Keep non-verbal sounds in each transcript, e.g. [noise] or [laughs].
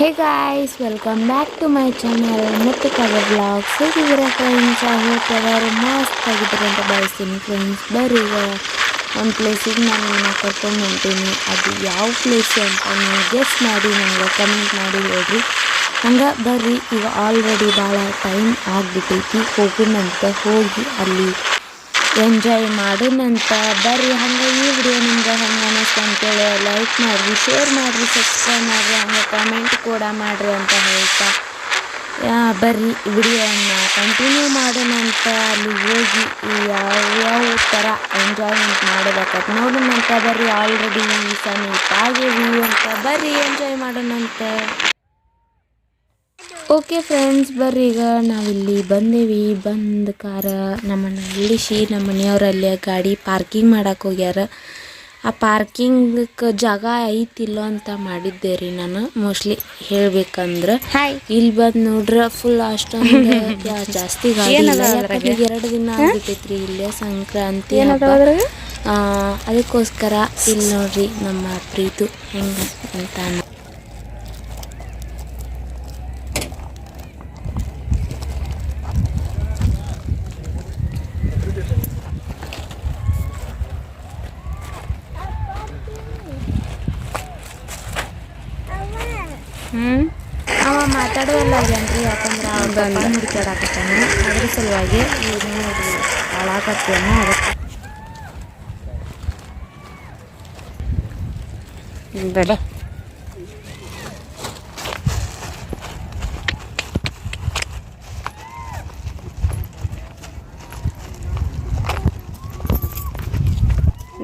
Hey guys welcome back to my channel ಮತ್ತು cover blogs ಹೇಗಿದ್ದೀರಾ friends ಆ ಎಲ್ಲರೂ ಮಸ್ತ್ ಆಗಿದ್ದಾರೆ ಅಂತ ಬಯಸ್ತೀನಿ ಫ್ರೆಂಡ್ಸ್ ಬರ್ರಿ ಒಂದು ಪ್ಲೇಸಿಗೆ ನಾನು ಕರ್ಕೊಂಡು ಹೊಂಟೀನಿ. ಅದು ಯಾವ ಪ್ಲೇಸ್ ಅಂತ ನೀವು ಗೆಸ್ ಮಾಡಿ, ನನಗೆ ಕಮೆಂಟ್ ಮಾಡಿ ಹೇಳ್ರಿ. ಹಂಗೆ ಬರ್ರಿ, ಈಗ ಆಲ್ರೆಡಿ ಭಾಳ ಟೈಮ್ ಆಗಿಬಿಟ್ಟೈತಿ ಹೋಗಿನಂತೆ ಹೋಗಿ ಅಲ್ಲಿ. ಎಂಜಾಯ್ ಮಾಡೋಣಂತ ಬರ್ರಿ ಹಂಗೆ ಈ ವಿಡಿಯೋ ನಿಮ್ಗೆ ಹೆಂಗೆ ಅನ್ನಿಸ್ತು ಅಂತೇಳಿ ಲೈಕ್ ಮಾಡಿರಿ ಶೇರ್ ಮಾಡಿರಿ ಸಬ್ಸ್ಕ್ರೈಬ್ ಮಾಡಿರಿ ಹಂಗೆ ಕಾಮೆಂಟ್ ಕೂಡ ಮಾಡಿರಿ ಅಂತ ಹೇಳ್ತಾ. ಯಾ, ಬರ್ರಿ ವಿಡಿಯೋನ ಕಂಟಿನ್ಯೂ ಮಾಡೋಣಂತ ಅಲ್ಲಿ ಹೋಗಿ ಯಾವ ಯಾವ ಥರ ಎಂಜಾಯ್ಮೆಂಟ್ ಮಾಡಬೇಕಂತ ನೋಡೋಣಂತ ಬರ್ರಿ ಆಲ್ರೆಡಿ ಸಮೀಪ ಆಗಿರಿ ಅಂತ. ಬರ್ರಿ ಎಂಜಾಯ್ ಮಾಡೋಣಂತ ಓಕೆ ಫ್ರೆಂಡ್ಸ್ ಬರ್ರಿ ಈಗ ನಾವಿಲ್ಲಿ ಬಂದೇವಿ. ಬಂದ ಕಾರ ನಮ್ಮನ್ನು ಇಳಿಸಿ ನಮ್ಮ ಮನೆಯವರಲ್ಲಿ ಗಾಡಿ ಪಾರ್ಕಿಂಗ್ ಮಾಡಕ್ಕೆ ಹೋಗ್ಯಾರ. ಆ ಪಾರ್ಕಿಂಗ್ ಜಾಗ ಐತಿಲ್ಲ ಅಂತ ಮಾಡಿದ್ದೆ ರೀ ನಾನು. ಮೋಸ್ಟ್ಲಿ ಹೇಳ್ಬೇಕಂದ್ರೆ ಇಲ್ಲಿ ಬಂದು ನೋಡ್ರ ಫುಲ್ ಅಷ್ಟೊಂದು [laughs] ಜಾಸ್ತಿ ಎರಡು ದಿನ ಆಗ್ಬಿಟ್ಟೈತ್ರಿ ಇಲ್ಲೇ ಸಂಕ್ರಾಂತಿ ಅದಕ್ಕೋಸ್ಕರ ಇಲ್ಲಿ ನೋಡ್ರಿ ನಮ್ಮ ಪ್ರೀತು ಹೆಂಗ ಅಂತ ಹ್ಮ್? ಅವ ಮಾತಾಡೋಲ್ಲ ಆಗ್ಯಾನ್ರಿ ಯಾಕಂದ್ರೆ ಅವ್ನ ಹುಡುಕಾಡಕತ್ತಾನ ಅದ್ರ ಸಲುವಾಗಿ ಹಾಳಾಕತ್ತೇನೋ ಅದಕ್ಕೆ. ಬೇಡ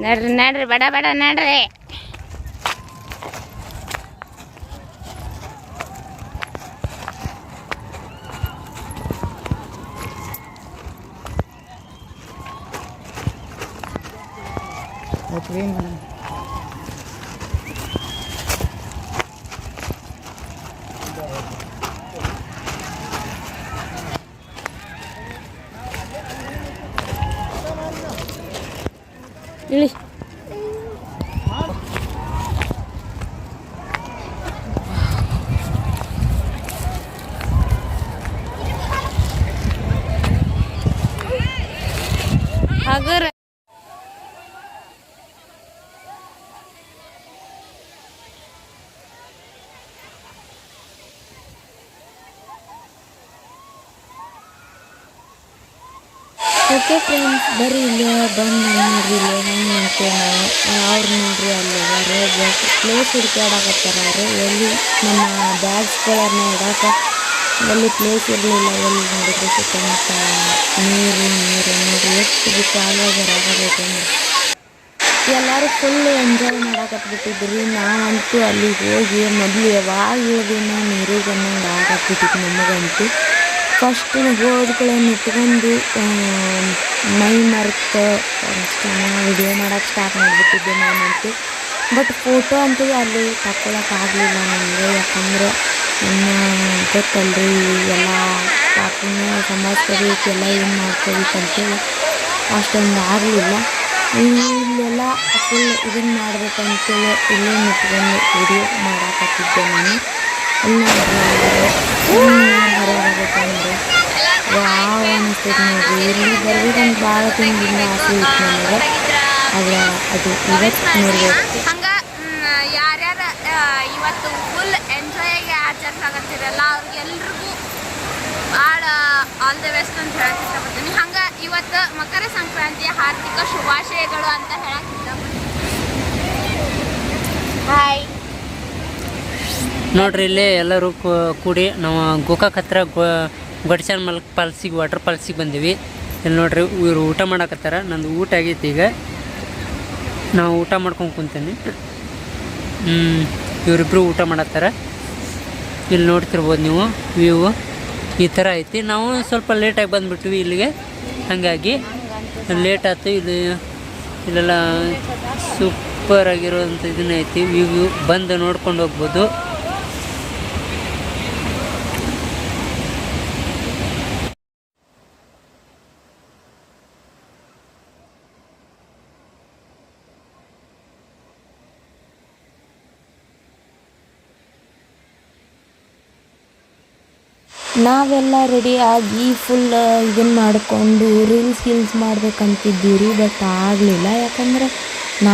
ನಡ್ರಿ ನಡ್ರಿ ಬಡ ಬಡ ನಡ್ರಿ. Sehen wir dann. Lilly. Okay friends ಬರ್ರಿ ಇಲ್ಲಿ ಬಂದು ನೋಡ್ರಿ ಇಲ್ಲಿ ಹೆಂಗೆ ನಿಂತೇವೆ ನಾವು? ಅವ್ರು ನೋಡ್ರಿ ಅಲ್ಲಿ ಪ್ಲೇಸ್ ಹುಡುಕಾಡಕತ್ತಾರ ಅವರು. ಎಲ್ಲಿ ನಮ್ಮ ಬ್ಯಾಗ್ಸ್ಗಳನ್ನ ಇಡಾಕ ಎಲ್ಲಿ ಪ್ಲೇಸ್ ಇರಲಿಲ್ಲ, ಎಲ್ಲಿ ನೋಡಿದ್ರೆ ಸುತ್ತಮುತ್ತ ನೀರು ನೀರು ನೋಡ್ರಿ ಎಷ್ಟು ವಿಶಾಲವಾಗಿ ನೋಡಿ ಎಲ್ಲರೂ ಫುಲ್ ಎಂಜಾಯ್ ಮಾಡಾಕತ್ಬಿಟ್ಟಿದ್ರಿ. ನಾವಂತೂ ಅಲ್ಲಿಗೆ ಹೋಗಿ ಮೊದಲು ಯಾವಾಗ ಹೋಗಿನೋ ನೀರಿಗೆ ಅನ್ನಂಗೆ ಆಗಕ್ಬಿಟ್ಟಿತ್ತು ನಮಗಂತೂ. ಫಸ್ಟ್ ಹೋದ್ಗಳೇ ಇಟ್ಕೊಂಡು ಮೈ ಮರೆತು ವಿಡಿಯೋ ಮಾಡೋಕೆ ಸ್ಟಾರ್ಟ್ ಮಾಡಿಬಿಟ್ಟಿದ್ದೆ ನಾನಂತೂ ಬಟ್ ಫೋಟೋ ಅಂತೂ ಅಲ್ಲಿ ತಗೊಳಕ್ಕೆ ಆಗಲಿಲ್ಲ ನನಗೆ ಯಾಕಂದ್ರೆ ನಮ್ಮ ಗೊತ್ತಲ್ರಿ ಎಲ್ಲ ಪಾಪನ ಸಮಾಜಕ್ಕೆ ಎಲ್ಲ ಏನು ಮಾಡ್ಕೋಬೇಕಂತೇಳಿ ಅಷ್ಟೊಂದು ಆಗಲಿಲ್ಲ. ಇಲ್ಲೆಲ್ಲ ಫುಲ್ ಇದನ್ನು ಮಾಡ್ಬೇಕಂತೇಳಿ ಇಲ್ಲೇ ನಿಂತ್ಕೊಂಡು ವಿಡಿಯೋ ಮಾಡಾಕತ್ತಿದ್ದೆ ನಾನು. ಅಲ್ಲಿ ಹೊರಗಬೇಕಂದ್ರೆ ವಾವ್ ಅನಿಸ್ತೈತೆ ನೋಡ್ರಿ ಇಲ್ಲಿ ಬರ್ಬೇಕಂತ ಭಾಳ ತಿಂಗಳಿಂದ ಆಸೆ ಇತ್ತು ನನಗೆ. ಆದರೆ ಅದು ಇವತ್ತು ನೋಡ್ಬೇಕು. ಹಂಗ ಯಾರ್ಯಾರ ಇವತ್ತು ಫುಲ್ ಎಂಜಾಯ್ ಆಗಿ ಆಚರಿಸಾಕತ್ತಿರಲ್ಲ ಅವ್ರಿಗೆಲ್ರಿಗೂ ಭಾಳ ಆಲ್ ದ ಬೆಸ್ಟ್ ಅಂತ ಹೇಳಕ್ಕೆ ಇಷ್ಟಪಡ್ತೀನಿ. ಹಂಗೆ, ಇವತ್ತು ಮಕರ ಸಂಕ್ರಾಂತಿಯ ಹಾರ್ದಿಕ ಶುಭಾಶಯಗಳು ಅಂತ ನೋಡ್ರಿ, ಇಲ್ಲಿ ಎಲ್ಲರೂ ಕೂಡಿ ನಾವು ಗೋಕಾಕ್ ಹತ್ರ ಗೋ ಮಲ್ ಪಾಲ್ಸಿಗೆ, ವಾಟರ್ ಪಾಲ್ಸಿಗೆ ಬಂದೀವಿ. ಇಲ್ಲಿ ನೋಡ್ರಿ, ಇವರು ಊಟ ಮಾಡಕತ್ತಾರ. ನಂದು ಊಟ ಆಗೈತಿ ಈಗ. ನಾವು ಊಟ ಮಾಡ್ಕೊಂಡು ಕುಂತೀನಿ. ಇವರಿಬ್ಬರು ಊಟ ಮಾಡತ್ತಾರ. ಇಲ್ಲಿ ನೋಡ್ತಿರ್ಬೋದು ನೀವು ವ್ಯೂ ಈ ಥರ ಐತಿ. ನಾವು ಸ್ವಲ್ಪ ಲೇಟಾಗಿ ಬಂದುಬಿಟ್ವಿ ಇಲ್ಲಿಗೆ. ಹಾಗಾಗಿ ಲೇಟ್ ಆಯ್ತು ಇಲ್ಲಿ, ಇಲ್ಲೆಲ್ಲ ಸೂಪರ್ ಆಗಿರೋವಂಥ ಇದನ್ನ ಐತಿ. ವ್ಯೂ ಬಂದು ನೋಡ್ಕೊಂಡು ಹೋಗ್ಬೋದು. ನಾವೆಲ್ಲ ರೆಡಿ ಆಗಿ ಫುಲ್ ಇದನ್ನು ಮಾಡಿಕೊಂಡು ರೀಲ್ಸ್ ಗೀಲ್ಸ್ ಮಾಡ್ಬೇಕಂತಿದ್ದೀವಿ ಬಟ್ ಆಗಲಿಲ್ಲ. ಯಾಕಂದ್ರೆ ನಾ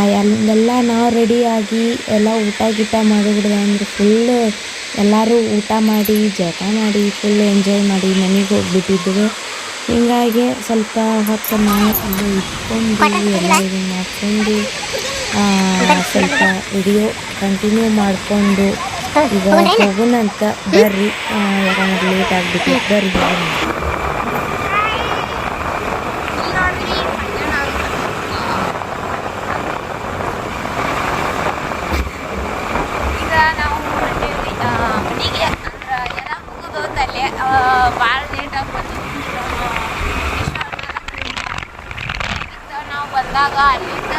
ಎಲ್ಲ ನಾವು ರೆಡಿಯಾಗಿ ಎಲ್ಲ ಊಟ ಗೀಟ ಮಾಡಿಬಿಡ್ದೆ ಅಂದ್ರೆ ಫುಲ್ ಎಲ್ಲರೂ ಊಟ ಮಾಡಿ ಜಗ ಮಾಡಿ ಫುಲ್ ಎಂಜಾಯ್ ಮಾಡಿ ಮನೆಗೆ ಹೋಗ್ಬಿಟ್ಟಿದ್ವಿ. ಹೀಗಾಗಿ ಸ್ವಲ್ಪ ಹೊತ್ತು ನಾವು ಇಟ್ಕೊಂಡು ಎಲ್ಲ ಇದು ಮಾಡ್ಕೊಂಡು ಸ್ವಲ್ಪ ವಿಡಿಯೋ ಕಂಟಿನ್ಯೂ ಮಾಡಿಕೊಂಡು ಈಗ ಹೋಗೋಣಂತ ಬರ್ರಿ. ಆ, ಯಾಕಂದ್ರೆ ಲೇಟ್ ಆಗ್ಬಿಟ್ಟು ಬರ್ರಿ ಹೋಗೋಣ ಬಂದಾಗ ನೋಡ್ರಿ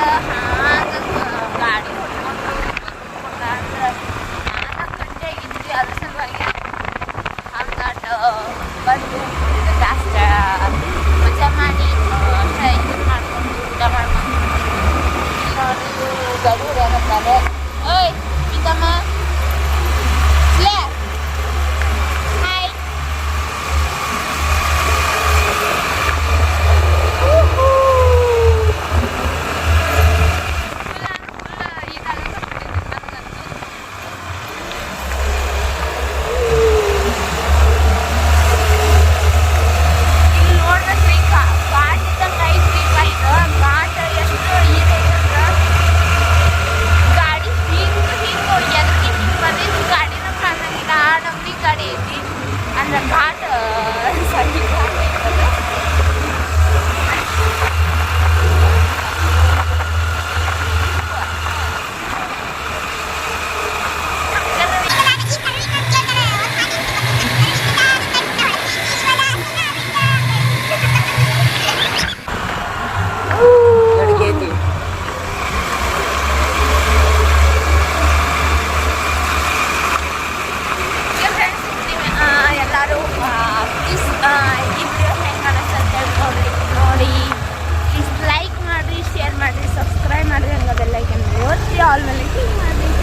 الملك